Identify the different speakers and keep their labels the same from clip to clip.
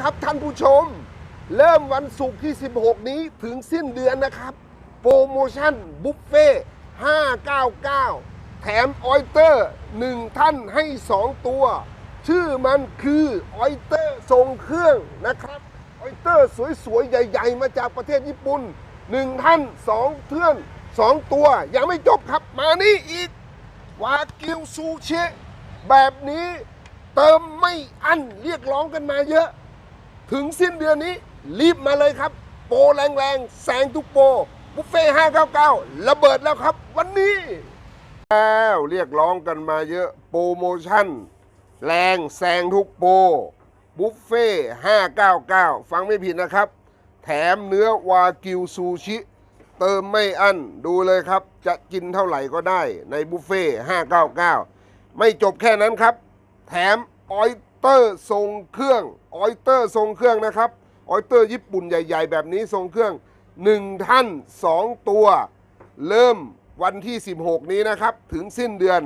Speaker 1: ครับท่านผู้ชม เริ่มวันศุกร์ที่ 16 นี้ถึงสิ้นเดือนนะครับ โปรโมชั่นบุฟเฟ่599 แถมออยเตอร์ 1 ท่านให้ 2 ตัว ชื่อมันคือออยเตอร์ทรงเครื่องนะครับออยเตอร์สวยๆ ใหญ่ ๆ มาจากประเทศญี่ปุ่น 1 ท่าน 2 เทื่อน 2 ตัว ยังไม่จบครับมานี่อีก วากิวซูเชแบบนี้เติมไม่อั้นเรียกร้องกันมาเยอะ ถึงสิ้นเดือนนี้รีบมาเลยครับ โปรแรงๆแสงทุกโปรบุฟเฟ่599 ระเบิดแล้วครับ วันนี้แล้วเรียกร้องกันมาเยอะโปรโมชั่น แรงแซงทุกโปรบุฟเฟ่599 ฟังไม่ผิดนะครับ แถมเนื้อวากิวซูชิ เติมไม่อั้นดูเลยครับ จะกินเท่าไหร่ก็ได้ในบุฟเฟ่599 ไม่จบแค่นั้นครับ แถมออย เตอร์ทรงเครื่องออยเตอร์ทรงเครื่องนะครับออยเตอร์ญี่ปุ่นใหญ่ ๆ แบบนี้ทรงเครื่อง 1 ท่าน 2 ตัว เริ่มวันที่ 16 นี้นะครับ ถึงสิ้นเดือน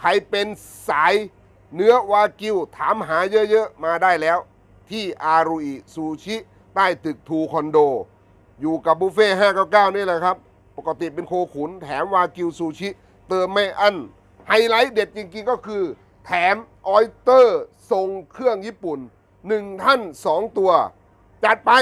Speaker 1: ใครเป็นสายเนื้อวากิว ถามหาเยอะๆ มาได้แล้ว ที่อารุอิซูชิใต้ตึกทูคอนโด อยู่กับบุฟเฟ่599 นี่แหละครับ ปกติเป็นโคขุนแถมวากิวซูชิ เติมไม่อั้นไฮไลท์เด็ดจริงๆก็คือ แถมออยเตอร์ทรงเครื่องญี่ปุ่น 1 ท่าน 2 ตัว จัดไป